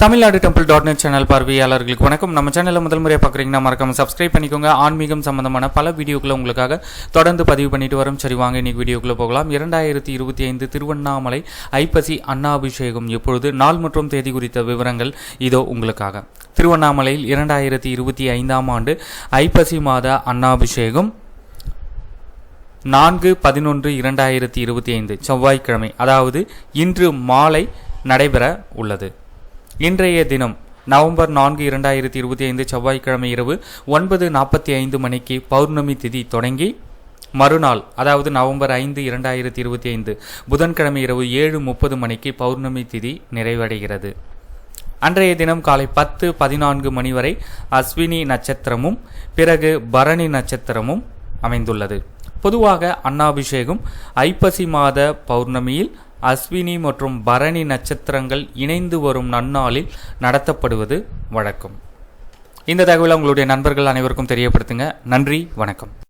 Tamil Nadu temple dot net channel பார்வையாளர்களுக்கு வணக்கம். நம்ம சேனலில் முதல் முறையாக பார்க்குறீங்கன்னா மறக்காம சப்ஸ்கிரைப் பண்ணிக்கோங்க. ஆன்மீகம் சம்பந்தமான பல வீடியோக்களை உங்களுக்காக தொடர்ந்து பதிவு பண்ணிட்டு வரும். சரி வாங்க இன்னைக்கு வீடியோக்குள்ளே போகலாம். இரண்டாயிரத்தி இருபத்தி ஐந்து திருவண்ணாமலை ஐப்பசி அன்னாபிஷேகம் எப்பொழுது? நாள் மற்றும் தேதி குறித்த விவரங்கள் இதோ உங்களுக்காக. திருவண்ணாமலையில் இரண்டாயிரத்தி இருபத்தி ஐந்தாம் ஆண்டு ஐப்பசி மாத அன்னாபிஷேகம் நான்கு பதினொன்று இரண்டாயிரத்தி இருபத்தி ஐந்து செவ்வாய்க்கிழமை. அதாவது இன்று மாலை நடைபெற உள்ளது. இன்றைய தினம் நவம்பர் நான்கு இரண்டாயிரத்தி இருபத்தி ஐந்து செவ்வாய்க்கிழமை இரவு ஒன்பது நாற்பத்தி ஐந்து மணிக்கு பௌர்ணமி திதி தொடங்கி மறுநாள் அதாவது நவம்பர் ஐந்து இரண்டாயிரத்தி இருபத்தி ஐந்து புதன்கிழமை இரவு ஏழு முப்பது மணிக்கு பௌர்ணமி திதி நிறைவடைகிறது. அன்றைய தினம் காலை பத்து பதினான்கு மணி வரை அஸ்வினி நட்சத்திரமும் பிறகு பரணி நட்சத்திரமும் அமைந்துள்ளது. பொதுவாக அன்னாபிஷேகம் ஐப்பசி மாத பௌர்ணமியில் அஸ்வினி மற்றும் பரணி நட்சத்திரங்கள் இணைந்து வரும் நன்னாளில் நடத்தப்படுவது வழக்கம். இந்த தகவலை உங்களுடைய நண்பர்கள் அனைவருக்கும் தெரியப்படுத்துங்க. நன்றி வணக்கம்.